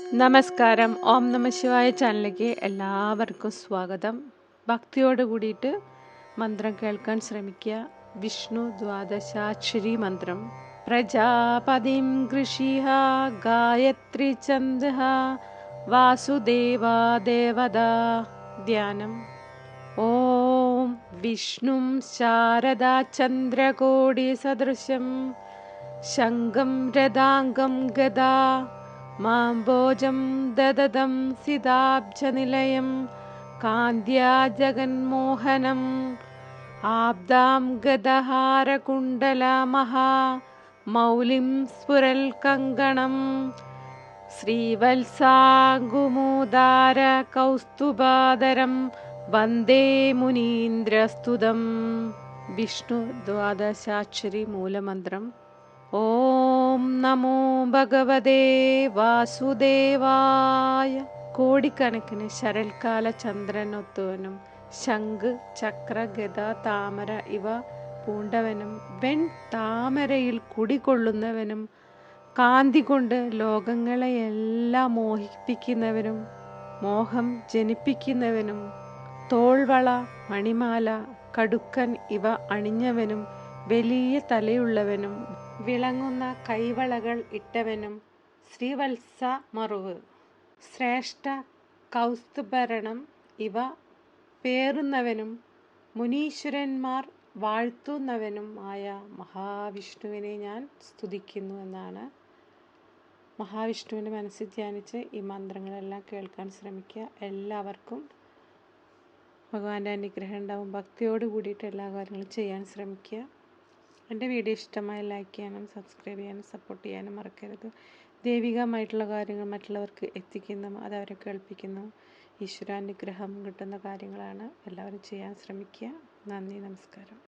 നമസ്കാരം. ഓം നമ ശിവായ ചാനലിലേക്ക് എല്ലാവർക്കും സ്വാഗതം. ഭക്തിയോട് കൂടിയിട്ട് മന്ത്രം കേൾക്കാൻ ശ്രമിക്കുക. വിഷ്ണു ദ്വാദശാക്ഷരി മന്ത്രം. പ്രജാപതിം കൃഷിഹ ഗായത്രി ചന്ദ വാസുദേവാ ദേവത ധ്യാനം. ഓം വിഷ്ണും ശാരദാ ചന്ദ്രകോടി സദൃശം. ശംഖം രഥാംഗം ഗദാ मां भोजं ददधं सिताब्जनिलयं कान्त्या जगन्मोहनम् आब्दां गदहारकुण्डला मौलिं स्फुरल्कङ्कणं श्रीवल्सामुदारकौस्तुबादरं वन्दे मुनीन्द्रस्तुदं विष्णुद्वादशाक्षरीमूलमन्त्रम् ഓം നമോ ഭഗവതേ വാസുദേവായ. കോടിക്കണക്കിന് ശരൽക്കാല ചന്ദ്രനൊത്തുവനും ശംഖ് ചക്ര ഗത താമര ഇവ പൂണ്ടവനും വെൺ താമരയിൽ കുടികൊള്ളുന്നവനും കാന്തി കൊണ്ട് ലോകങ്ങളെയെല്ലാം മോഹിപ്പിക്കുന്നവനും മോഹം ജനിപ്പിക്കുന്നവനും തോൾവള മണിമാല കടുക്കൻ ഇവ അണിഞ്ഞവനും വലിയ തലയുള്ളവനും വിളങ്ങുന്ന കൈവളകൾ ഇട്ടവനും ശ്രീവത്സ മറുവ്. ശ്രേഷ്ഠ കൗസ്തുഭരണം ഇവ പേറുന്നവനും മുനീശ്വരന്മാർ വാഴ്ത്തുന്നവനും ആയ മഹാവിഷ്ണുവിനെ ഞാൻ സ്തുതിക്കുന്നു എന്നാണ് മഹാവിഷ്ണുവിന്റെ മനസ്സിൽ ധ്യാനിച്ച് ഈ മന്ത്രങ്ങളെല്ലാം കേൾക്കാൻ ശ്രമിക്കുക. എല്ലാവർക്കും ഭഗവാന്റെ അനുഗ്രഹം ഉണ്ടാവും. ഭക്തിയോട് കൂടിയിട്ട് എല്ലാ കാര്യങ്ങളും ചെയ്യാൻ ശ്രമിക്കുക. എന്റെ വീഡിയോ ഇഷ്ടമായി ലൈക്ക് ചെയ്യാനും സബ്സ്ക്രൈബ് ചെയ്യാനും സപ്പോർട്ട് ചെയ്യാനും മറക്കരുത്. ദൈവികമായിട്ടുള്ള കാര്യങ്ങൾ മറ്റുള്ളവർക്ക് എത്തിക്കുന്നു അത് അവരെ കേൾപ്പിക്കുന്നു. ഈശ്വരാനുഗ്രഹം കിട്ടുന്ന കാര്യങ്ങളാണ് എല്ലാവരും ചെയ്യാൻ ശ്രമിക്കുക. നന്ദി നമസ്കാരം.